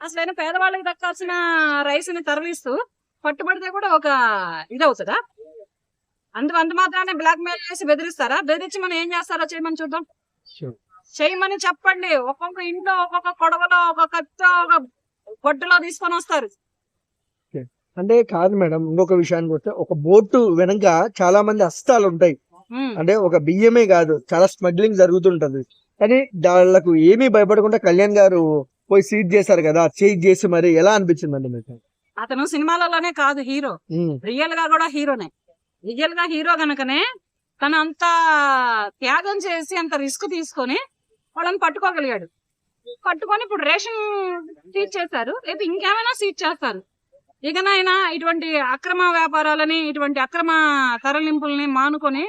అసలు ఆయన పేదవాళ్ళకి దక్కాల్సిన రైస్ని తరలిస్తూ పట్టుబడితే కూడా ఒక ఇది అవుతుందా అందు అంత మాత్రాన్ని బ్లాక్ మెయిల్ చేసి బెదిరిస్తారా? బెదిరించి మనం ఏం చేస్తారో చేయమని చూద్దాం. చేయమని చెప్పండి. ఒక్కొక్క ఇంట్లో ఒక్కొక్క కొడవలో ఒక కత్తితో ఒక గొడ్డలో తీసుకొని వస్తారు. అంటే కాదు మేడం ఇంకొక విషయానికి వస్తే ఒక బోటు వెనక చాలా మంది హస్తాలు ఉంటాయి. అంటే ఒక బియ్యమే కాదు చాలా స్మగ్లింగ్ జరుగుతుంటది. కానీ వాళ్ళకు ఏమీ భయపడకుండా కళ్యాణ్ గారు పోయి సీజ్ చేశారు కదా సీజ్ చేసి మరి ఎలా అనిపించిందండి మీకు? అతను సినిమాలలోనే కాదు హీరో. రియల్గా కూడా హీరోనే. రియల్గా హీరో గనుకనే తను అంత త్యాగం చేసి అంత రిస్క్ తీసుకొని వాళ్ళని పట్టుకోగలిగాడు. పట్టుకొని ఇప్పుడు రేషన్ సీజ్ చేశారు రేపు ఇంకేమైనా సీజ్ చేస్తారు. ఇకనైనా ఇటువంటి అక్రమ వ్యాపారాలని ఇటువంటి అక్రమ తరలింపుల్ని మానుకొని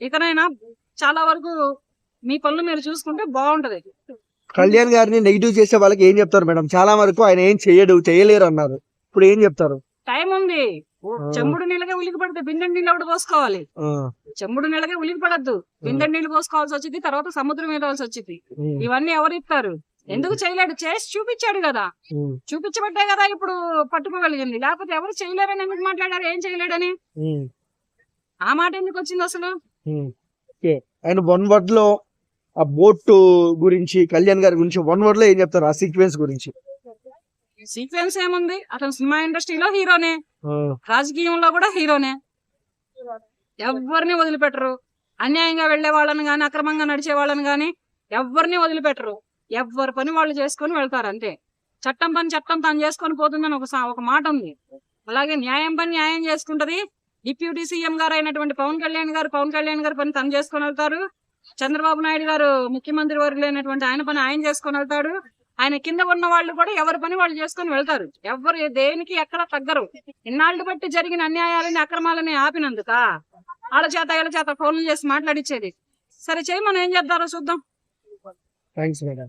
ఇకనైనా చాలా వరకు మీ పనులు మీరు చూసుకుంటే బాగుంటది. కళ్యాణ్ గారిని నెగిటివ్ చేసే వాళ్ళకి ఏం చెప్తారు మేడం? చాలా వరకు ఆయన ఏం చెయ్యడు చేయలేరు అన్నారు. ఇప్పుడు ఏం చెప్తారు? టైం ఉంది. చెంబుడు నీళ్ళగా ఉలికి పడితే బిందె నీళ్ళు ఒకటి పోసుకోవాలి. చెంబుడు నీళ్ళగా ఉలికి పడద్దు. బిందె నీళ్ళు పోసుకోవాల్సి వచ్చింది తర్వాత సముద్రం మీద వచ్చింది. ఇవన్నీ ఎవరు ఇస్తారు? ఎందుకు చేయలేడు? చేసి చూపించాడు కదా. చూపించబట్టే కదా ఇప్పుడు పట్టుకోగలిగింది లేకపోతే ఎవరు చేయలేరని ఎందుకు మాట్లాడారు? ఏం చేయలేడని? ఆ. మాట ఎందుకు వచ్చింది అసలు? ఆయన వన్ వర్డ్లో ఆ బోట్ గురించి కళ్యాణ్ గారి గురించి వన్ వర్డ్లో ఏం చెప్తారు? ఆ సీక్వెన్స్ గురించి. సీక్వెన్స్ ఏముంది? అతను సినిమా ఇండస్ట్రీలో హీరోనే. రాజకీయంలో కూడా హీరోనే. ఎవరిని వదిలిపెట్టరు. అన్యాయంగా వెళ్ళే వాళ్ళని గాని అక్రమంగా నడిచే వాళ్ళని గాని ఎవరిని వదిలిపెట్టరు. ఎవరి పని వాళ్ళు చేసుకొని వెళ్తారు అంతే. చట్టం పని చట్టం తను చేసుకొని పోతుందని ఒక ఒక మాట ఉంది. అలాగే న్యాయం పని న్యాయం చేసుకుంటది. డిప్యూటీ సీఎం గారు అయినటువంటి పవన్ కళ్యాణ్ గారు పవన్ కళ్యాణ్ గారి పని తను చేసుకొని వెళ్తారు. చంద్రబాబు నాయుడు గారు ముఖ్యమంత్రి వర్గులు లేనటువంటి ఆయన పని ఆయన చేసుకొని వెళ్తాడు. ఆయన కింద ఉన్న వాళ్ళు కూడా ఎవరి పని వాళ్ళు చేసుకొని వెళ్తారు. ఎవరు దేనికి ఎక్కడ తగ్గరు. ఇన్నాళ్ళు బట్టి జరిగిన అన్యాయాలని అక్రమాలని ఆపినందుక? వాళ్ళ చేత వీళ్ళ చేత ఫోన్లు చేసి మాట్లాడిచ్చేది. సరే చేయి మనం ఏం చేద్దారో చూద్దాం. Thanks madam